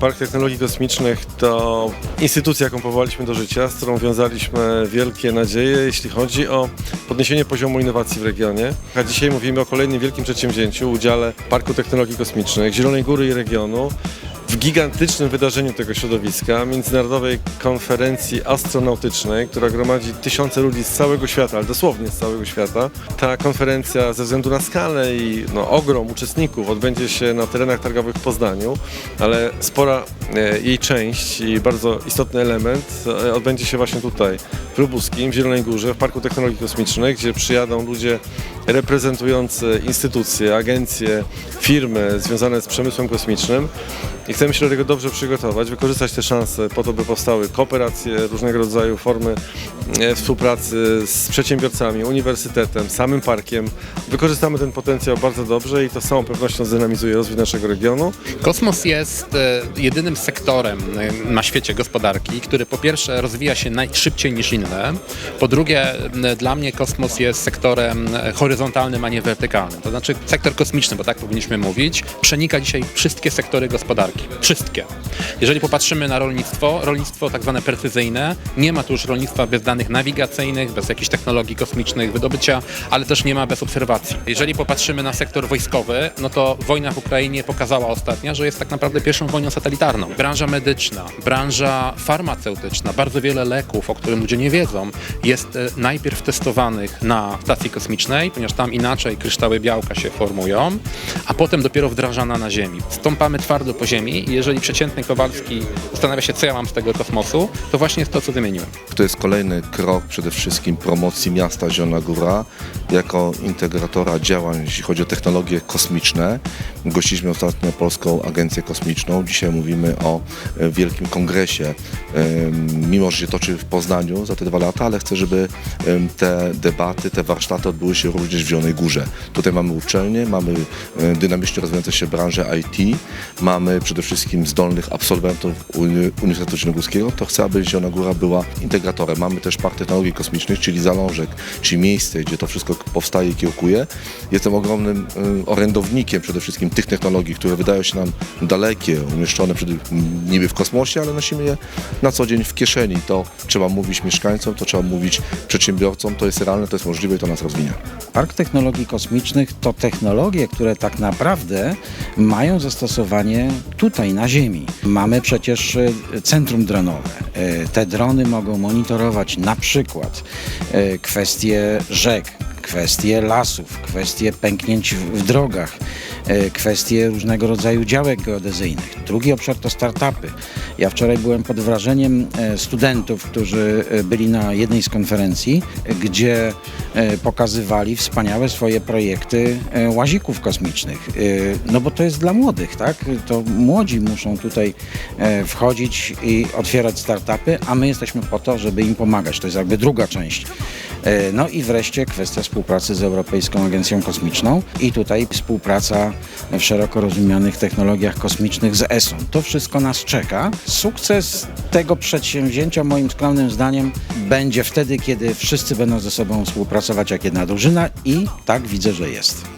Park Technologii Kosmicznych to instytucja, jaką powołaliśmy do życia, z którą wiązaliśmy wielkie nadzieje, jeśli chodzi o podniesienie poziomu innowacji w regionie. A dzisiaj mówimy o kolejnym wielkim przedsięwzięciu, udziale Parku Technologii Kosmicznych, Zielonej Góry i regionu w gigantycznym wydarzeniu tego środowiska, międzynarodowej konferencji astronautycznej, która gromadzi tysiące ludzi z całego świata, ale dosłownie z całego świata. Ta konferencja ze względu na skalę i no, ogrom uczestników odbędzie się na terenach targowych w Poznaniu, ale spora e, jej część i bardzo istotny element e, odbędzie się właśnie tutaj, w Lubuskim, w Zielonej Górze, w Parku Technologii Kosmicznych, gdzie przyjadą ludzie reprezentujący instytucje, agencje, firmy związane z przemysłem kosmicznym i chcemy się do tego dobrze przygotować, wykorzystać te szanse po to, by powstały kooperacje, różnego rodzaju formy e, współpracy z przedsiębiorcami, uniwersytetem, samym parkiem. Wykorzystamy ten potencjał bardzo dobrze i to z całą pewnością zdynamizuje rozwój naszego regionu. Kosmos jest e, jedynym sektorem e, na świecie gospodarki, który po pierwsze rozwija się najszybciej niż inne, po drugie dla mnie kosmos jest sektorem horyzontalnym, a nie wertykalnym. To znaczy sektor kosmiczny, bo tak powinniśmy mówić, przenika dzisiaj wszystkie sektory gospodarki. Wszystkie. Jeżeli popatrzymy na rolnictwo, rolnictwo tak zwane precyzyjne, nie ma tu już rolnictwa bez danych nawigacyjnych, bez jakichś technologii kosmicznych, wydobycia, ale też nie ma bez obserwacji. Jeżeli popatrzymy na sektor wojskowy, no to wojna w Ukrainie pokazała ostatnia, że jest tak naprawdę pierwszą wojną satelitarną. Branża medyczna, branża farmaceutyczna, bardzo wiele leków, o którym ludzie nie wiedzą, jest e, najpierw testowanych na stacji kosmicznej, ponieważ tam inaczej kryształy białka się formują, a potem dopiero wdrażana na Ziemi. Stąpamy twardo po Ziemi jeżeli przeciętny Kowalski zastanawia się, co ja mam z tego kosmosu, to właśnie jest to, co wymieniłem. To jest kolejny krok przede wszystkim promocji miasta Zielona Góra jako integratora działań, jeśli chodzi o technologie kosmiczne. Gościliśmy ostatnio Polską Agencję Kosmiczną. Dzisiaj mówimy o e, wielkim kongresie, em, mimo że się toczy w Poznaniu za te dwa lata, ale chcę, żeby te debaty, te warsztaty odbyły się również w Zielonej Górze. Tutaj mamy uczelnie, mamy e, dynamicznie rozwijające się branżę IT, mamy przede wszystkim zdolnych absolwentów Uni- Uniwersytetu Zielonogórskiego, to chcę, aby Zielona Góra była integratorem. Mamy też Park Technologii Kosmicznych, czyli zalążek, czyli miejsce, gdzie to wszystko powstaje i kiełkuje. Jestem ogromnym orędownikiem przede wszystkim tych technologii, które wydają się nam dalekie, umieszczone przed, niby w kosmosie, ale nosimy je na co dzień w kieszeni. To trzeba mówić mieszkańcom, to trzeba mówić przedsiębiorcom, to jest realne, to jest możliwe i to nas rozwinia. Park Technologii Kosmicznych to technologie, które tak naprawdę mają zastosowanie tutaj na Ziemi. Mamy przecież e, centrum dronowe. E, Te drony mogą monitorować na przykład e, kwestie rzek, kwestie lasów, kwestie pęknięć w drogach, e, kwestie różnego rodzaju działek geodezyjnych. Drugi obszar to startupy. Ja wczoraj byłem pod wrażeniem e, studentów, którzy e, byli na jednej z konferencji, gdzie pokazywali wspaniałe swoje projekty e, łazików kosmicznych. E, No bo to jest dla młodych, tak? To młodzi muszą tutaj e, wchodzić i otwierać startupy, a my jesteśmy po to, żeby im pomagać. To jest jakby druga część. E, No i wreszcie kwestia współpracy z Europejską Agencją Kosmiczną i tutaj współpraca w szeroko rozumianych technologiach kosmicznych z ESO. To wszystko nas czeka. Sukces tego przedsięwzięcia moim skromnym zdaniem będzie wtedy, kiedy wszyscy będą ze sobą współpracować jak jedna drużyna i tak widzę, że jest.